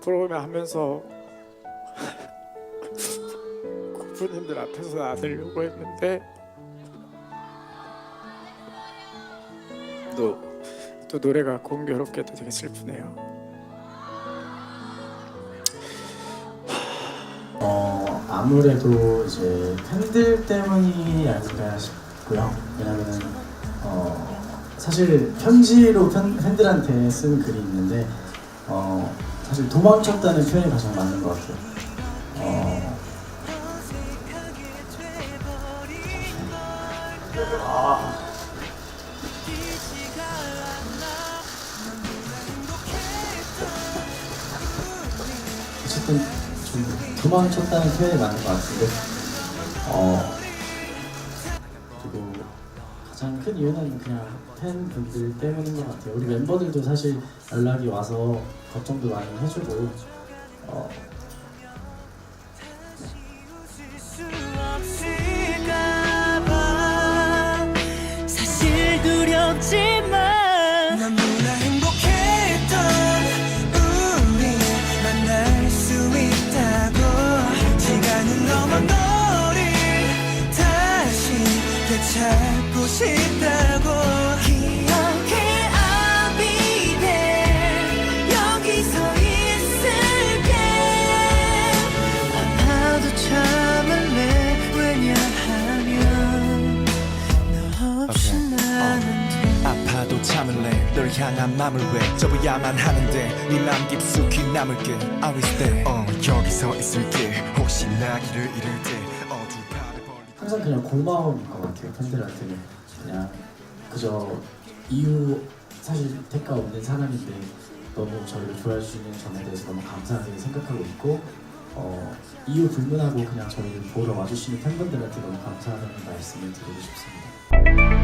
프로그램 하면서 고프님들 앞에서 안으려고 했는데 또, 또 노래가 공교롭게도 되게 슬프네요. 아무래도 이제 팬들 때문이 아닐까 싶고요. 왜냐면은 어 사실 편지로 팬, 팬들한테 쓴 글이 있는데 어 사실 도망쳤다는 표현이 가장 맞는 것 같아요. 어 어쨌든 좀 도망쳤다는 표현이 맞는 것 같은데. 어 그리고 가장 큰 이유는 그냥 팬분들 때문인 것 같아요. 우리 멤버들도 사실 연락이 와서 걱정도 많이 해주고 어. 사실 두렵지 싶다고 기억해 I'll be there. 여기서 있을게. 아파도 참을래 왜냐하면 너 없이 나는 아파도 참을래 널 향한 맘을 왜 접어야만 하는데. 네 맘 깊숙이 남을게 I will stay 어 여기서 있을게. 혹시 나 길을 잃을 때 어두 팔을 벌리 항상 그냥 고마움인 것 같아요 팬들한테는 그냥 그저 이유 사실 대가 없는 사람인데 너무 저희를 좋아해 주시는 점에 대해서 너무 감사하게 생각하고 있고 어, 이유 불문하고 그냥 저희를 보러 와주시는 팬분들한테 너무 감사하다는 말씀을 드리고 싶습니다.